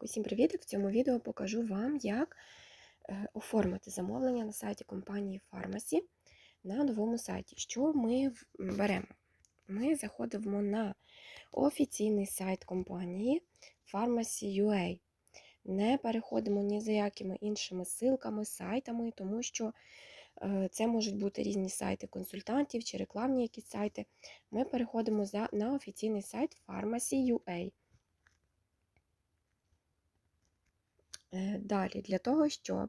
Так, усім привіт! В цьому відео покажу вам, як е, оформити замовлення на сайті компанії Pharmacy на новому сайті. Що ми беремо? Ми заходимо на офіційний сайт компанії Pharmacy.ua. Не переходимо ні за якими іншими ссылками, сайтами, тому що е, це можуть бути різні сайти консультантів чи рекламні якісь сайти. Ми переходимо на офіційний сайт Pharmacy.ua. Далі, для того, щоб,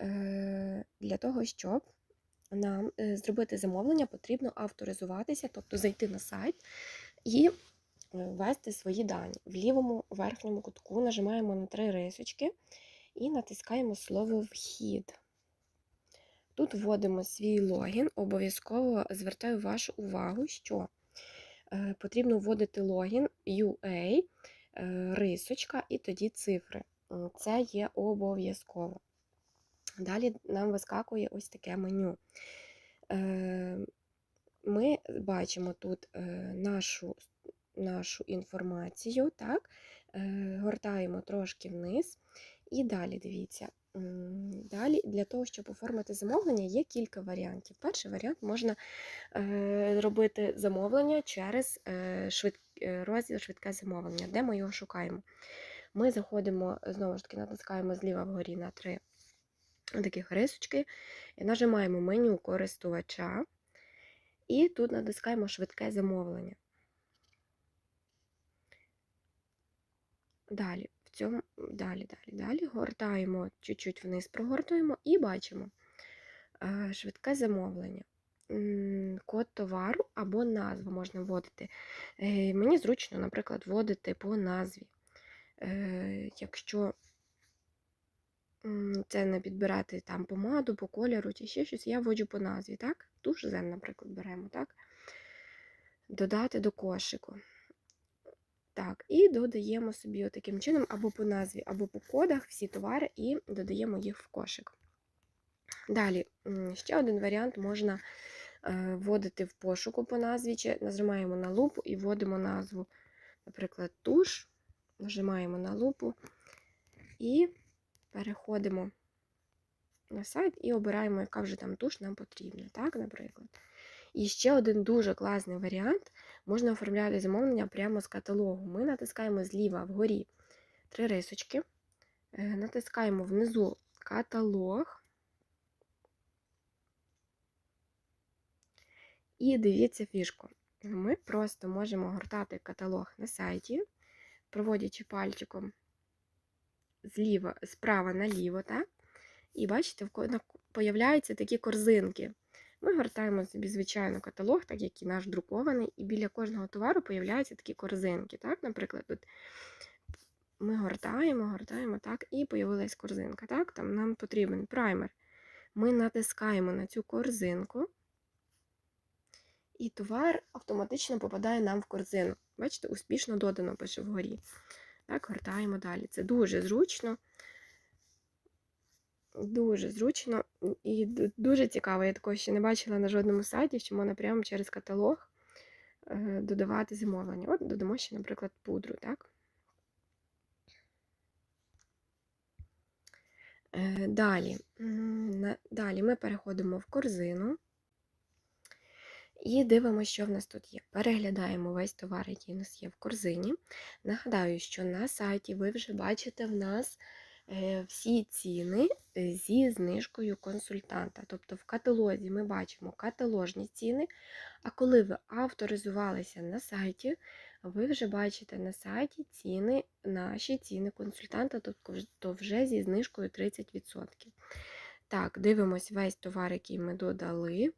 е, для того, щоб нам е, зробити замовлення, потрібно авторизуватися, тобто зайти на сайт і е, ввести свої дані. В лівому верхньому кутку нажимаємо на три рисочки і натискаємо слово Вхід. Тут вводимо свій логін. Обов'язково звертаю вашу увагу, що е, потрібно вводити логін UA, е, рисочка і тоді цифри. Це є обов'язково. Далі нам вискакує ось таке меню. Е, Ми бачимо тут е, нашу, нашу інформацію, так? Е, гортаємо трошки вниз. І далі дивіться. Далі для того, щоб оформити замовлення, є кілька варіантів. Перший варіант можна робити замовлення через швид, розділ швидке замовлення, де ми його шукаємо. Ми заходимо, знову ж таки, натискаємо зліва вгорі на три таких рисочки, і нажимаємо меню користувача, і тут натискаємо швидке замовлення. Далі, в цьому, далі, далі, далі гортаємо, чуть-чуть вниз прогортуємо і бачимо е, швидке замовлення. Код товару або назву можна вводити. Е, Мені зручно, наприклад, вводити по назві. Е, Якщо це не підбирати там помаду, по кольору чи ще щось, я вводжу по назві, так? Туш зен, наприклад, беремо, так? Додати до кошику. Так, і додаємо собі таким чином або по назві, або по кодах всі товари і додаємо їх в кошик. Далі, ще один варіант можна е, вводити в пошуку по назві, чи нажимаємо на лупу і вводимо назву, наприклад, туш, нажимаємо на лупу і переходимо на сайт і обираємо, яка вже там туш нам потрібна, так, наприклад. І ще один дуже класний варіант можна оформляти замовлення прямо з каталогу. Ми натискаємо зліва вгорі три рисочки, е, натискаємо внизу каталог. І дивіться фішку. Ми просто можемо гортати каталог на сайті, проводячи пальчиком зліва, справа наліво, так? І бачите, появляються такі корзинки. Ми гортаємо собі, звичайно, каталог, так як і наш друкований, і біля кожного товару появляються такі корзинки. Так? Наприклад, тут ми гортаємо, гортаємо, так, і появилась корзинка. Так? Там нам потрібен праймер. Ми натискаємо на цю корзинку, і товар автоматично попадає нам в корзину. Бачите, успішно додано пише вгорі. Так, гортаємо далі. Це дуже зручно. Дуже зручно і дуже цікаво. Я такого ще не бачила на жодному сайті, що можна прямо через каталог е, додавати замовлення. От додамо ще, наприклад, пудру, так? Е, Далі. Далі ми переходимо в корзину і дивимося, що в нас тут є. Переглядаємо весь товар, який у нас є в корзині. Нагадаю, що на сайті ви вже бачите в нас е, всі ціни е, зі знижкою консультанта. Тобто в каталозі ми бачимо каталожні ціни, а коли ви авторизувалися на сайті, ви вже бачите на сайті ціни, наші ціни консультанта, тобто то вже зі знижкою 30%. Так, дивимось весь товар, який ми додали.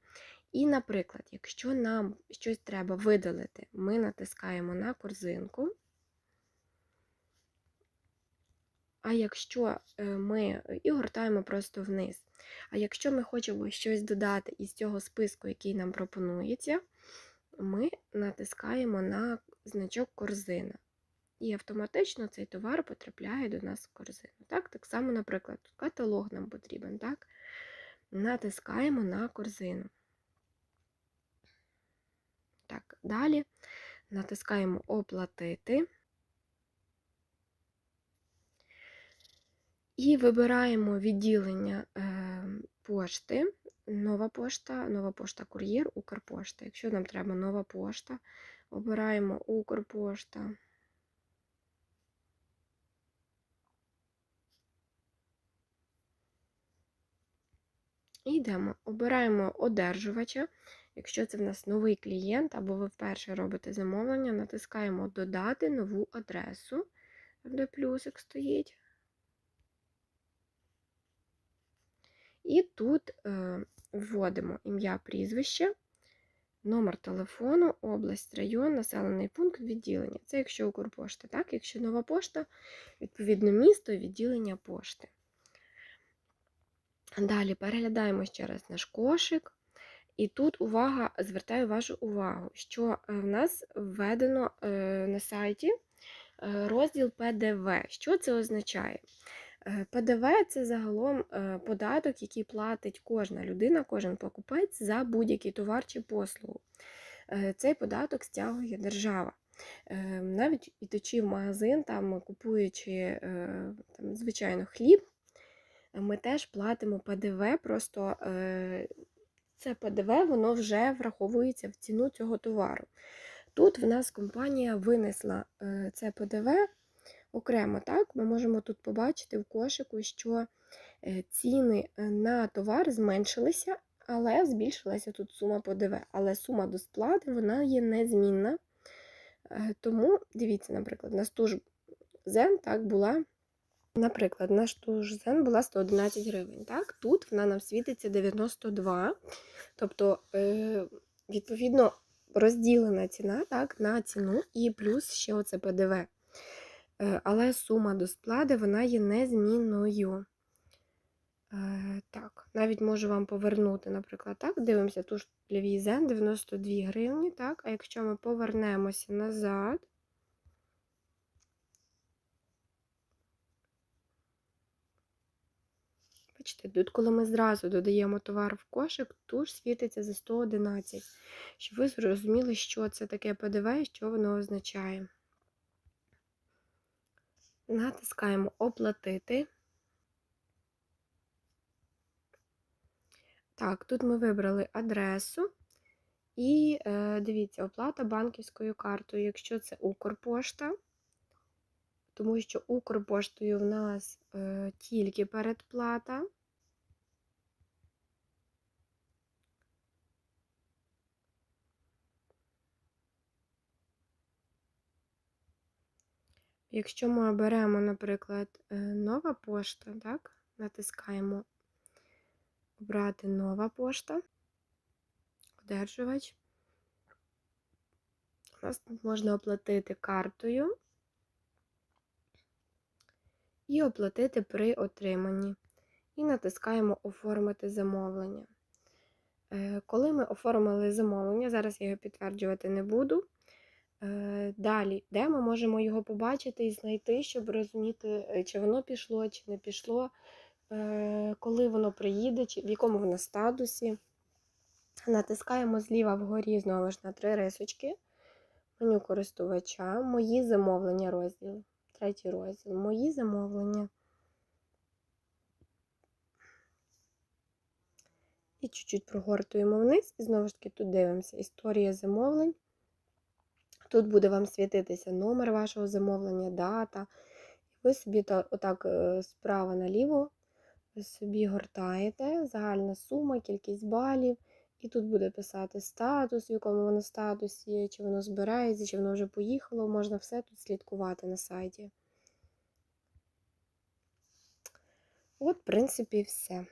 І, наприклад, якщо нам щось треба видалити, ми натискаємо на корзинку. А якщо е, ми і гортаємо просто вниз. А якщо ми хочемо щось додати із цього списку, який нам пропонується, ми натискаємо на значок корзина. І автоматично цей товар потрапляє до нас в корзину. Так, так само, наприклад, каталог нам потрібен. Так? Натискаємо на корзину. Так, далі натискаємо Оплатити. І вибираємо відділення е, пошти. Нова пошта, нова пошта кур'єр, Укрпошта. Якщо нам треба нова пошта, обираємо Укрпошта. І йдемо. Обираємо одержувача. Якщо це в нас новий клієнт, або ви вперше робите замовлення, натискаємо Додати нову адресу, де плюсик стоїть. І тут е, вводимо ім'я, прізвище, номер телефону, область, район, населений пункт, відділення. Це якщо Укрпошта, так? Якщо нова пошта, відповідно місто, відділення пошти. Далі переглядаємо ще раз наш кошик. І тут увага, звертаю вашу увагу, що е, в нас введено е, на сайті е, розділ ПДВ. Що це означає? ПДВ це загалом податок, який платить кожна людина, кожен покупець за будь-який товар чи послугу. Цей податок стягує держава. Навіть ідучи в магазин, там купуючи там, звичайно хліб, ми теж платимо ПДВ, просто це ПДВ воно вже враховується в ціну цього товару. Тут в нас компанія винесла е, це ПДВ окремо. так, Ми можемо тут побачити в кошику, що е, ціни е, на товар зменшилися, але збільшилася тут сума ПДВ. Але сума до сплати вона є незмінна. Тому, дивіться, наприклад, на ту ж Зен так була. Наприклад, наш туш Зен була 111 гривень. Так? Тут вона нам світиться 92. Тобто, е, відповідно, розділена ціна так, на ціну і плюс ще оце ПДВ. Е, Але сума до сплати вона є незмінною. Е, Так, навіть можу вам повернути, наприклад, так, дивимося, туш для Візен 92 гривні, так, а якщо ми повернемося назад, Бачите, тут, коли ми зразу додаємо товар в кошик, туш світиться за 111. Щоб ви зрозуміли, що це таке ПДВ і що воно означає. Натискаємо Оплатити. Так, тут ми вибрали адресу. І е, дивіться, оплата банківською картою, якщо це Укрпошта, тому що Укрпоштою в нас е, тільки передплата. Якщо ми беремо, наприклад, е, нова пошта, так, натискаємо Обрати нова пошта, одержувач. У нас тут можна оплатити картою і оплатити при отриманні. І натискаємо Оформити замовлення. Е, Коли ми оформили замовлення, зараз я його підтверджувати не буду. Е, Далі, де ми можемо його побачити і знайти, щоб розуміти, е, чи воно пішло, чи не пішло, коли воно приїде, в якому воно статусі. Натискаємо зліва вгорі знову ж на три рисочки. Меню користувача, мої замовлення розділ. Третій розділ. Мої замовлення. І чуть-чуть прогортуємо вниз, і знову ж таки тут дивимося історія замовлень. Тут буде вам світитися номер вашого замовлення, дата. Ви собі отак е, справа наліво ви собі гортаєте, загальна сума, кількість балів. І тут буде писати статус, в якому воно статусі, чи воно збирається, чи воно вже поїхало. Можна все тут слідкувати на сайті. От, в принципі, все.